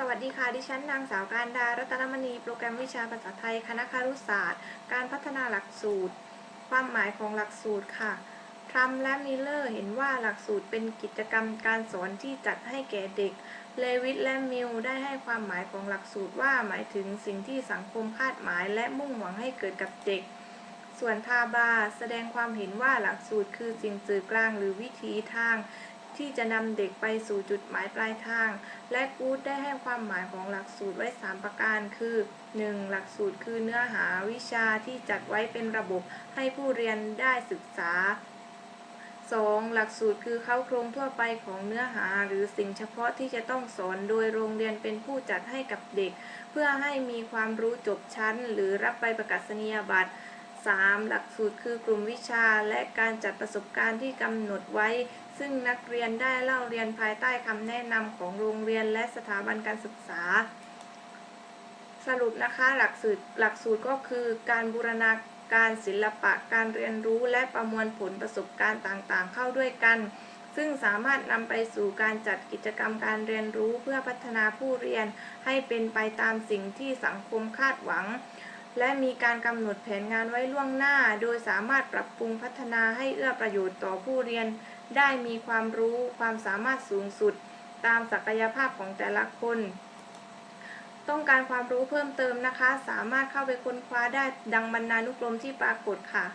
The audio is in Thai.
สวัสดีค่ะ ดิฉันนางสาวการดา รัตนมณี โปรแกรมวิชาภาษาไทย คณะครุศาสตร์ การพัฒนาหลักสูตร ความหมายของหลักสูตรค่ะ ทรัมและมิลเลอร์เห็นว่าหลักสูตรเป็นกิจกรรมการสอนที่จัดให้แก่เด็ก เลวิตและมิลได้ให้ความหมายของหลักสูตรว่าหมายถึงสิ่งที่สังคมคาดหมาย และมุ่งหวังให้เกิดกับเด็ก ส่วนทาบาแสดงความเห็นว่าหลักสูตรคือสิ่งสื่อกลางหรือวิธีทาง ที่จะนำเด็กไปสู่จุดหมายปลายทาง และกู๊ดได้ให้ความหมายของหลักสูตรไว้ 3 ประการ คือ 1. หลักสูตรคือเนื้อหาวิชาที่จัดไว้เป็นระบบให้ผู้เรียนได้ศึกษา 2. หลักสูตรคือเข้าโครงทั่วไปของเนื้อหาหรือสิ่งเฉพาะที่จะต้องสอนโดยโรงเรียนเป็นผู้จัดให้กับเด็ก เพื่อให้มีความรู้จบชั้น หรือรับใบประกาศนียบัตร 3. หลักสูตรคือกลุ่มวิชาและการจัดประสบการณ์ที่กำหนดไว้ ซึ่งนักเรียนได้เล่าเรียนภายใต้คำแนะนำของโรงเรียนและสถาบันการศึกษา สรุปนะคะหลักสูตรหลักสูตรก็คือการบูรณาการศิลปะการเรียนรู้และประมวลผลประสบการณ์ต่างๆ เข้าด้วยกัน ซึ่งสามารถนำไปสู่การจัดกิจกรรมการเรียนรู้เพื่อพัฒนาผู้เรียนให้เป็นไปตามสิ่งที่สังคมคาดหวัง และมีการกำหนดแผนงานไว้ล่วงหน้า โดยสามารถปรับปรุงพัฒนาให้เอื้อประโยชน์ต่อผู้เรียน ได้มีความรู้ความสามารถสูงสุด ตามศักยภาพของแต่ละคน ต้องการความรู้เพิ่มเติมนะคะ สามารถเข้าไปค้นคว้าได้ดังบรรณานุกรมที่ปรากฏค่ะ